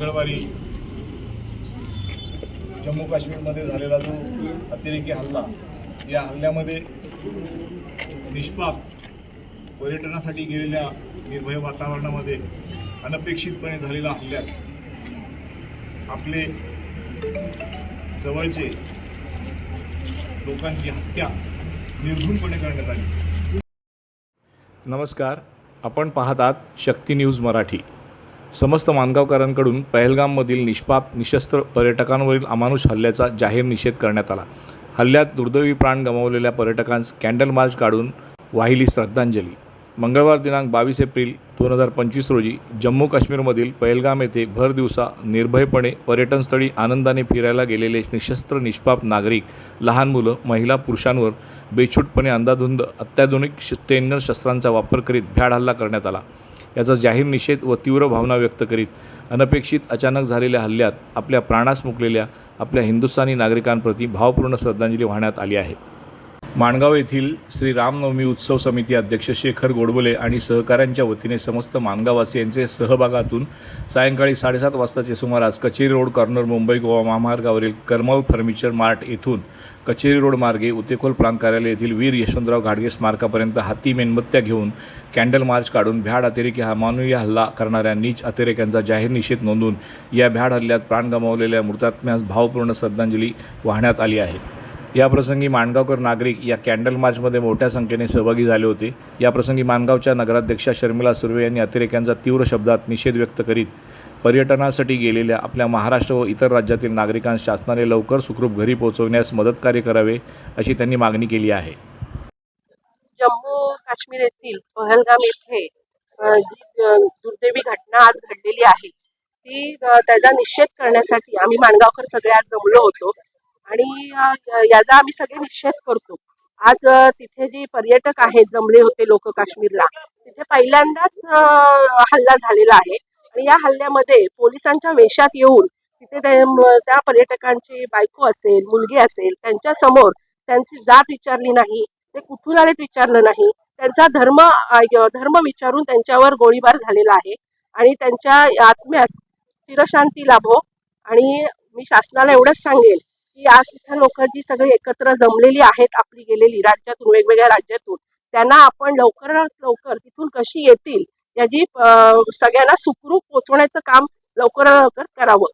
मंगळवारी जम्मू काश्मीरमध्ये झालेला जो अतिरेकी हल्ला या हल्ल्यामध्ये निष्पाप पर्यटनासाठी गेलेल्या निर्भय वातावरणामध्ये अनपेक्षितपणे झालेल्या हल्ल्यात आपले जवळचे लोकांची हत्या निर्घुणपणे करण्यात आली. नमस्कार आपण पाहतात शक्ती न्यूज मराठी. समस्त मानगावकरांकडून पहलगाममधील निष्पाप निशस्त्र पर्यटकांवरील अमानुष हल्ल्याचा जाहीर निषेध करण्यात आला. हल्ल्यात दुर्दैवी प्राण गमावलेल्या पर्यटकांस कॅन्डल मार्च काढून वाहिली श्रद्धांजली. मंगळवार दिनांक बावीस एप्रिल दोन हजार पंचवीस रोजी जम्मू काश्मीरमधील पहलगाम येथे भर दिवसा निर्भयपणे पर्यटनस्थळी आनंदाने फिरायला गेलेले निशस्त्र निष्पाप नागरिक लहान मुलं महिला पुरुषांवर बेछूटपणे अंधाधुंद अत्याधुनिक सैन्य शस्त्रांचा वापर करीत भ्याड हल्ला करण्यात आला. याचा जाहीर निषेध व तीव्र भावना व्यक्त करीत अनपेक्षित अचानक झालेल्या हल्ल्यात आपल्या प्राणास मुकलेल्या आपल्या हिंदुस्थानी नागरिकांप्रती भावपूर्ण श्रद्धांजली वाहण्यात आली आहे. माणगाव येथील श्री रामनवमी उत्सव समिती अध्यक्ष शेखर गोडबोले आणि सहकाऱ्यांच्या वतीने समस्त माणगाववासियांचे सहभागातून सायंकाळी साडेसात वाजताचे सुमारास कचेरी रोड कॉर्नर मुंबई गोवा महामार्गावरील करमल फर्निचर मार्ट येथून कचेरी रोड मार्गे उतेकोल प्रांत कार्यालय येथील वीर यशवंतराव घाडगे स्मारकापर्यंत हाती मेणबत्त्या घेऊन कॅन्डल मार्च काढून भ्याड अतिरेकी हा मानवीय हल्ला करणाऱ्या नीच अतिरेक्यांचा जाहीर निषेध नोंदवून या भ्याड हल्ल्यात प्राण गमावलेल्या मृतात्म्यास भावपूर्ण श्रद्धांजली वाहण्यात आली आहे. याप्रसंगी माणगावकर नागरिक या कॅन्डल मार्चमध्ये मोठ्या संख्येने सहभागी झाले होते. याप्रसंगी माणगावच्या नगराध्यक्षा शर्मिला सुर्वे यांनी अतिरेक्यांचा तीव्र शब्दात निषेध व्यक्त करीत पर्यटनासाठी गेलेल्या आपल्या महाराष्ट्र व इतर राज्यातील नागरिकांस शासनाने लवकर सुखरूप घरी पोहोचवण्यास मदतकार्य करावे अशी त्यांनी मागणी केली आहे. जम्मू काश्मीर येथील पहलगाम येथे जी दुर्दैवी घटना आज घडलेली आहे ती त्याचा निषेध करण्यासाठी आम्ही माणगावकर सगळे आज जमलो होतो. आणि याचा आम्ही सगळे निषेध करतो. आज तिथे जे पर्यटक आहेत जमले होते लोक काश्मीरला तिथे पहिल्यांदाच हल्ला झालेला आहे. आणि या हल्ल्यामध्ये पोलिसांच्या वेशात येऊन तिथे त्या पर्यटकांची बायको असेल मुलगी असेल त्यांच्यासमोर त्यांची जात विचारली नाही ते कुठून आलेत विचारलं नाही त्यांचा धर्म धर्म विचारून त्यांच्यावर गोळीबार झालेला आहे. आणि त्यांच्या आत्म्यास चिरशांती लाभो. आणि मी शासनाला एवढंच सांगेल की आज तिथं लोक जी सगळी एकत्र जमलेली आहेत आपली गेलेली राज्यातून वेगवेगळ्या राज्यातून. त्यांना आपण लवकरात लवकर तिथून कशी येतील याची सगळ्यांना सुखरूप पोचवण्याचं काम लवकरात लवकर करावं.